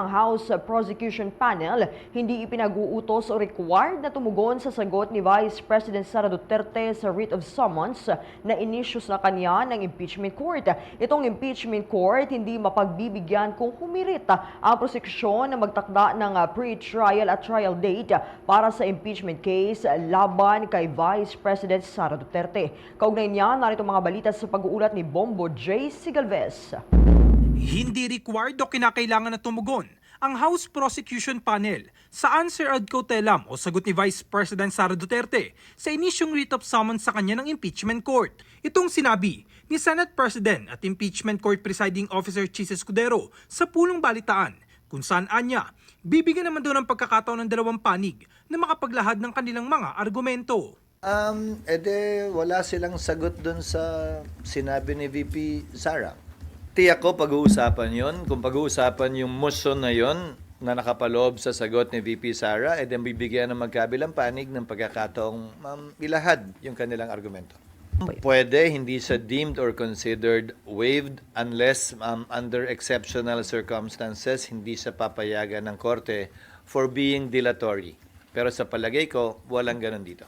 Ang House Prosecution Panel hindi ipinag-uutos o required na tumugon sa sagot ni Vice President Sara Duterte sa writ of summons na inisyu sa kanya ng impeachment court. Itong impeachment court hindi mapagbibigyan kung humirit ang prosekusyon na magtakda ng uh, pre-trial at trial date para sa impeachment case laban kay Vice President Sara Duterte. Kaugnay niya, narito mga balita sa pag-uulat ni Bombo J. Sigalvez. Hindi required o kinakailangan na tumugon ang House Prosecution Panel sa answer ad cautelam o sagot ni Vice President Sara Duterte sa inisyong writ of summons sa kanya ng impeachment court. Itong sinabi ni Senate President at Impeachment Court Presiding Officer Chis Escudero sa pulong balitaan kung saan anya, bibigyan naman daw ng pagkakataon ng dalawang panig na makapaglahad ng kanilang mga argumento. Um, ede wala silang sagot doon sa sinabi ni VP Sara. Tiyak ko pag-uusapan yon. Kung pag-uusapan yung motion na yon na nakapaloob sa sagot ni VP Sara, ede bibigyan ng magkabilang panig ng pagkakataong um, ilahad yung kanilang argumento. Pwede, hindi siya deemed or considered waived unless um, under exceptional circumstances, hindi siya papayagan ng korte for being dilatory. Pero sa palagay ko, walang ganun dito.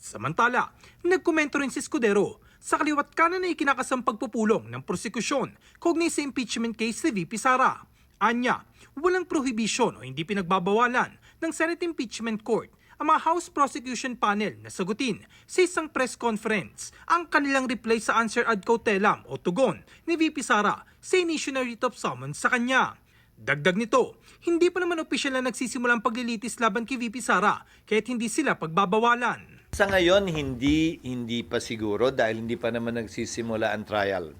Samantala, nagkomento rin si Escudero sa kaliwat kanan na ikinakasang pagpupulong ng prosekusyon kaugnay sa impeachment case ni VP Sara. Anya, walang prohibisyon o hindi pinagbabawalan ng Senate Impeachment Court ang mga House Prosecution Panel na sagutin sa isang press conference ang kanilang reply sa answer ad cautelam o tugon ni VP Sara sa initial writ of summons sa kanya. Dagdag nito, hindi pa naman opisyal na nagsisimula ang paglilitis laban kay VP Sara kaya't hindi sila pagbabawalan. Sa ngayon, hindi hindi pa siguro dahil hindi pa naman nagsisimula ang trial.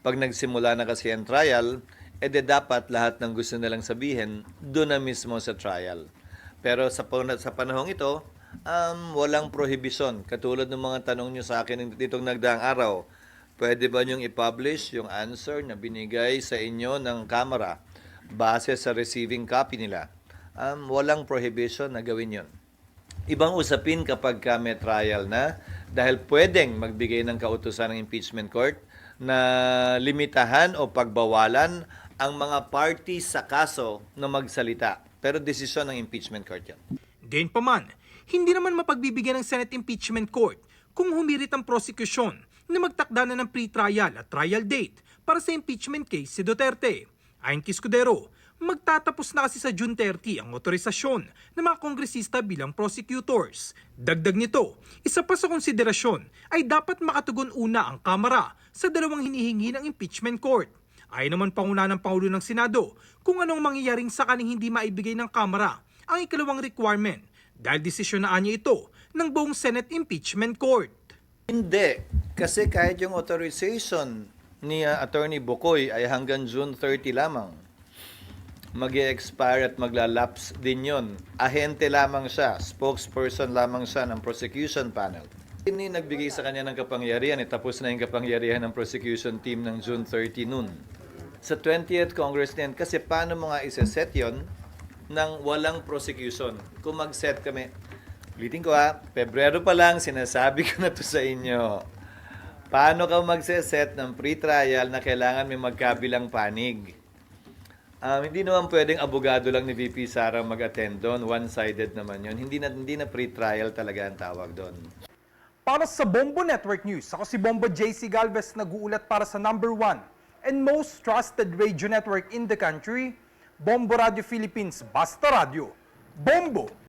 Pag nagsimula na kasi ang trial, edi dapat lahat ng gusto nilang sabihin doon na mismo sa trial. Pero sa, sa panahong ito, um, walang prohibition. Katulad ng mga tanong nyo sa akin ditong nagdaang araw, pwede ba nyong i-publish yung answer na binigay sa inyo ng kamera base sa receiving copy nila? Um, walang prohibition na gawin yon. Ibang usapin kapag ka may trial na dahil pwedeng magbigay ng kautusan ng impeachment court na limitahan o pagbawalan ang mga parties sa kaso na magsalita. Pero desisyon ng impeachment court yan. Gayunpaman, hindi naman mapagbibigyan ng Senate Impeachment Court kung humirit ang prosekusyon na magtakda na ng pre-trial at trial date para sa impeachment case si Duterte. Ayon kay Escudero, magtatapos na kasi sa June 30 ang otorisasyon ng mga kongresista bilang prosecutors. Dagdag nito, isa pa sa konsiderasyon ay dapat makatugon una ang Kamara sa dalawang hinihingi ng impeachment court. Ayon naman panguna ng Pangulo ng Senado kung anong mangyayaring sa kaning hindi maibigay ng Kamara ang ikalawang requirement dahil desisyon na niya ito ng buong Senate Impeachment Court. Hindi. Kasi kahit yung authorization ni uh, Attorney Bukoy ay hanggang June 30 lamang. Mag expire at maglalapse din yon. Ahente lamang siya, spokesperson lamang siya ng prosecution panel. Hindi nagbigay sa kanya ng kapangyarihan, eh, tapos na yung kapangyarihan ng prosecution team ng June 30 noon. Sa 20th Congress din, kasi paano mo nga isa-set yon ng walang prosecution? Kung mag-set kami, ulitin ko ha, Pebrero pa lang, sinasabi ko na to sa inyo. Paano ka magse-set ng pre-trial na kailangan may magkabilang panig? Um, hindi naman pwedeng abogado lang ni VP Sara mag-attend doon. One-sided naman yun. Hindi na, hindi na pre-trial talaga ang tawag doon. Para sa Bombo Network News, ako si Bombo JC Galvez nag-uulat para sa number one and most trusted radio network in the country, Bombo Radio Philippines, Basta Radio. Bombo!